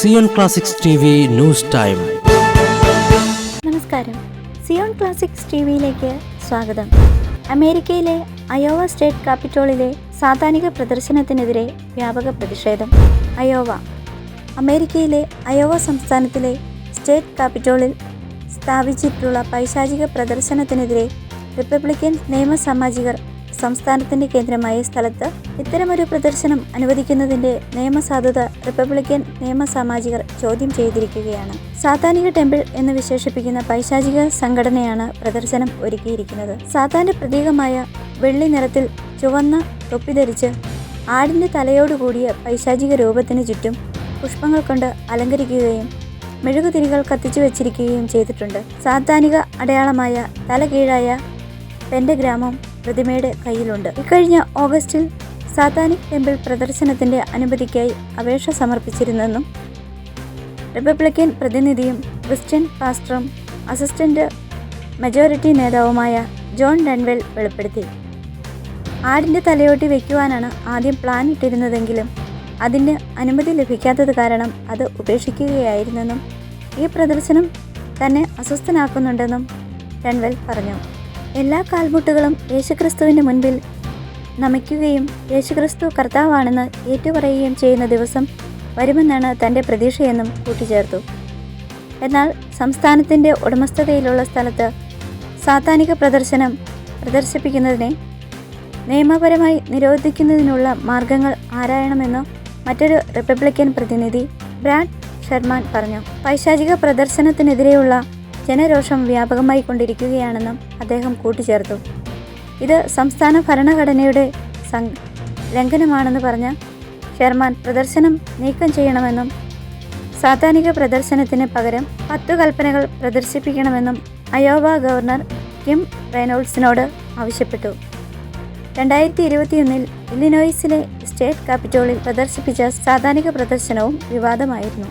Zion classics news time നമസ്കാരം. Zion classics T വിയിലേക്ക് സ്വാഗതം. അമേരിക്കയിലെ അയോവ സ്റ്റേറ്റ് ക്യാപിറ്റോളിലെ സാധാനിക പ്രദർശനത്തിനെതിരെ വ്യാപക പ്രതിഷേധം. അയോവ അമേരിക്കയിലെ അയോവ സംസ്ഥാനത്തിലെ സ്റ്റേറ്റ് ക്യാപിറ്റോളിൽ സ്ഥാപിച്ചിട്ടുള്ള പൈശാചിക പ്രദർശനത്തിനെതിരെ റിപ്പബ്ലിക്കൻ നിയമസാമാജികർ സംസ്ഥാനത്തിന്റെ കേന്ദ്രമായ സ്ഥലത്ത് ഇത്തരമൊരു പ്രദർശനം അനുവദിക്കുന്നതിന്റെ നിയമസാധുത റിപ്പബ്ലിക്കൻ നിയമസാമാജികർ ചോദ്യം ചെയ്തിരിക്കുകയാണ്. സാത്താനിക ടെമ്പിൾ എന്ന് വിശേഷിപ്പിക്കുന്ന പൈശാചിക സംഘടനയാണ് പ്രദർശനം ഒരുക്കിയിരിക്കുന്നത്. സാത്താന്റെ പ്രതീകമായ വെള്ളി നിറത്തിൽ ചുവന്ന തൊപ്പി ധരിച്ച് ആടിന്റെ തലയോടുകൂടിയ പൈശാചിക രൂപത്തിന് ചുറ്റും പുഷ്പങ്ങൾ കൊണ്ട് അലങ്കരിക്കുകയും മെഴുകുതിരികൾ കത്തിച്ചു വച്ചിരിക്കുകയും ചെയ്തിട്ടുണ്ട്. സാത്താനിക അടയാളമായ തലകീഴായ പെൻഡഗ്രാമം പ്രതിമയുടെ കയ്യിലുണ്ട്. ഇക്കഴിഞ്ഞ ഓഗസ്റ്റിൽ സാത്താനിക് ടെമ്പിൾ പ്രദർശനത്തിന്റെ അനുമതിക്കായി അപേക്ഷ സമർപ്പിച്ചിരുന്നെന്നും റിപ്പബ്ലിക്കൻ പ്രതിനിധിയും ക്രിസ്ത്യൻ പാസ്റ്ററും അസിസ്റ്റന്റ് മെജോറിറ്റി നേതാവുമായ ജോൺ ഡൺവെൽ വെളിപ്പെടുത്തി. ആടിന്റെ തലയോട്ടി വയ്ക്കുവാനാണ് ആദ്യം പ്ലാൻ ഇട്ടിരുന്നതെങ്കിലും അതിന് അനുമതി ലഭിക്കാത്തത് കാരണം അത് ഉപേക്ഷിക്കുകയായിരുന്നെന്നും ഈ പ്രദർശനം തന്നെ അസ്വസ്ഥനാക്കുന്നുണ്ടെന്നും ഡൺവെൽ പറഞ്ഞു. എല്ലാ കാൽമുട്ടുകളും യേശുക്രിസ്തുവിന്റെ മുൻപിൽ നമിക്കുകയും യേശുക്രിസ്തു കർത്താവാണെന്ന് ഏറ്റുപറയുകയും ചെയ്യുന്ന ദിവസം വരുമെന്നാണ് തന്റെ പ്രതീക്ഷയെന്നും കൂട്ടിച്ചേർത്തു. എന്നാൽ സംസ്ഥാനത്തിന്റെ ഉടമസ്ഥതയിലുള്ള സ്ഥലത്ത് സാത്താനിക പ്രദർശനം പ്രദർശിപ്പിക്കുന്നതിനെ നിയമപരമായി നിരോധിക്കുന്നതിനുള്ള മാർഗങ്ങൾ ആരായണമെന്ന് മറ്റൊരു റിപ്പബ്ലിക്കൻ പ്രതിനിധി ബ്രാഡ് ഷെർമാൻ പറഞ്ഞു. പൈശാചിക പ്രദർശനത്തിനെതിരെയുള്ള ജനരോഷം വ്യാപകമായി കൊണ്ടിരിക്കുകയാണെന്നും അദ്ദേഹം കൂട്ടിച്ചേർത്തു. ഇത് സംസ്ഥാന ഭരണഘടനയുടെ ലംഘനമാണെന്ന് പറഞ്ഞ ഷെർമാൻ പ്രദർശനം നീക്കം ചെയ്യണമെന്നും സാധാനിക പ്രദർശനത്തിന് പകരം പത്തു കൽപ്പനകൾ പ്രദർശിപ്പിക്കണമെന്നും അയോവ ഗവർണർ കിം റെയ്നോൾഡ്സിനോട് ആവശ്യപ്പെട്ടു. രണ്ടായിരത്തി ഇരുപത്തിയൊന്നിൽ ഇല്ലിനോയിസിലെ സ്റ്റേറ്റ് ക്യാപിറ്റോളിൽ പ്രദർശിപ്പിച്ച സാധാനിക പ്രദർശനവും വിവാദമായിരുന്നു.